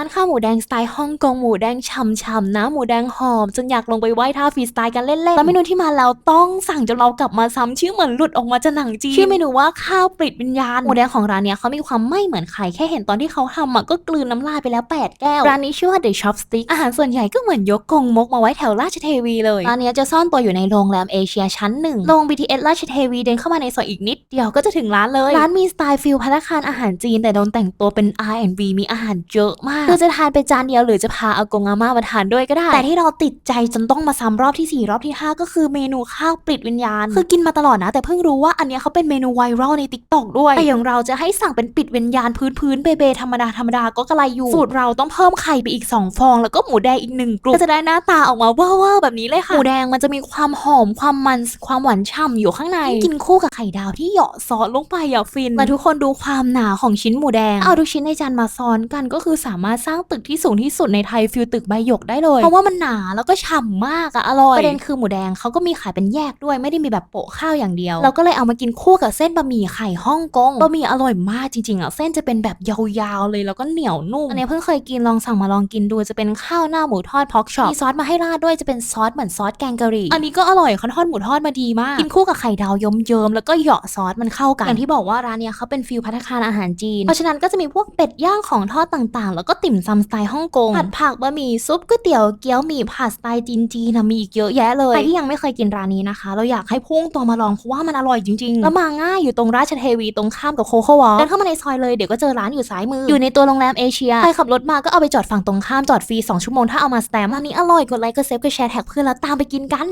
ร้านข้าวหมูแดงสไตล์ฮ่องกงหมูแดงฉ่ำๆนะหมูแดงหอมจนอยากลงไปไหว้ท่าฟรีสไตล์กันเล่นๆแล้วเมนูที่มาแล้วต้องสั่งจนเรากลับมาซ้ำชื่อเหมือนหลุดออกมาจากหนังจีนชื่อเมนูว่าข้าวปลิดวิญญาณหมูแดงของร้านเนี้ยเขามีความไม่เหมือนใครแค่เห็นตอนที่เขาทำอะก็กลืนน้ำลายไปแล้ว 8 แก้ว ร้านนี้ชื่อว่า The Chopstick อาหารส่วนใหญ่ก็เหมือนยกกงมกมาไว้แถวราชเทวีเลยร้านเนี้ยจะซ่อนตัวอยู่ในโรงแรมเอเชียชั้นหนึ่งลง BTS ราชเทวีเดินเข้ามาในซอยอีกนิดเดียวก็จะถึงร้านเลย ร้านมีสไตล์ฟิลพัตตาคารอาหารจีนแต่โดนแต่งตัวเป็น R&B มีอาหารเยอะมากคือจะทานไปจานเดียวหรือจะพาอากงอาม่ามาทานด้วยก็ได้ แต่ที่เราติดใจจนต้องมาซ้ำรอบที่ 4 รอบที่ 5 ก็คือเมนูข้าวปลิดวิญญาณ คือกินมาตลอดนะ แต่เพิ่งรู้ว่าอันเนี้ยเขาเป็นเมนูไวรัลใน t ิ k t o k ด้วย แต่อย่างเราจะให้สั่งเป็นปิดวิญญาณพื้นพื้นๆเบเบธรรมดาธรรมดาก็กระไรอยู่ สูตรเราต้องเพิ่มไข่ไปอีก 2 ฟอง แล้วก็หมูแดงอีกหนึ่งกลุ่มก็จะได้หน้าตาออกมาเวอร์ๆแบบนี้เลยค่ะ หมูแดงมันจะมีความหอมความมันความหวานฉ่ำอยู่ข้างใน กินคู่กับไข่ดาวที่เหยาะซอสลงไปอย่าฟินและทุกคนดูความหนาของชิ้นหมูแดง เอาทุกชิ้นในจานมาซ้อนกันก็คือสามารถสร้างตึกที่สูงที่สุดในไทยฟิลตึกใบหยกได้เลย เพราะว่ามันหนาแล้วก็ฉ่ำมากอะอร่อย ประเด็นคือหมูแดงเขาก็มีขายเป็นแยกด้วยไม่ได้มีแบบโปะข้าวอย่างเดียว เราก็เลยเอามากินคู่กับเส้นบะหมี่ไข่ฮ่องกงบะหมี่อร่อยมากจริงๆอะเส้นจะเป็นแบบยาวๆเลยแล้วก็เหนียวนุ่มอันนี้เพิ่งเคยกินลองสั่งมาลองกินดูจะเป็นข้าวหน้าหมูทอดพอกช็อปมีซอสมาให้ราดด้วยจะเป็นซอสเหมือนซอสแกงกะหรี่อันนี้ก็อร่อยเขาทอดหมูทอดมาดีมากกินคู่กับไข่ดาวเยิ้มๆแล้วก็เหยาะซอสมันเข้ากันอย่างที่บอกว่าร้านเนี้ยเขาเป็นฟิลพัตตาคารอาหารจีน เพราะฉะนั้นก็จะมีพวกเป็ดย่างของทอดต่างๆ แล้วก็ติ่มซำสไตล์ฮ่องกงผัดผักบะหมี่ซุปก๋วยเตี๋ยวเกี๊ยวหมี่ผัดสไตล์จีนๆนะมีอีกเยอะแยะเลยใครที่ยังไม่เคยกินร้านนี้นะคะ เราอยากให้พุ่งตัวมาลองเพราะว่ามันอร่อยจริงๆ แล้วมาง่ายอยู่ตรงราชเทวีตรงข้ามกับโคโค่วอลเดินเข้ามาในซอยเลยเดี๋ยวก็เจอร้านอยู่ซ้ายมืออยู่ในตัวโรงแรมเอเชียใครขับรถมาก็เอาไปจอดฝั่งตรงข้ามจอดฟรี2ชั่วโมงถ้าเอามาสแตมป์ร้านนี้อร่อยกดไลค์กดเซฟกดแชร์แท็กเพื่อนแล้วตามไปกินกัน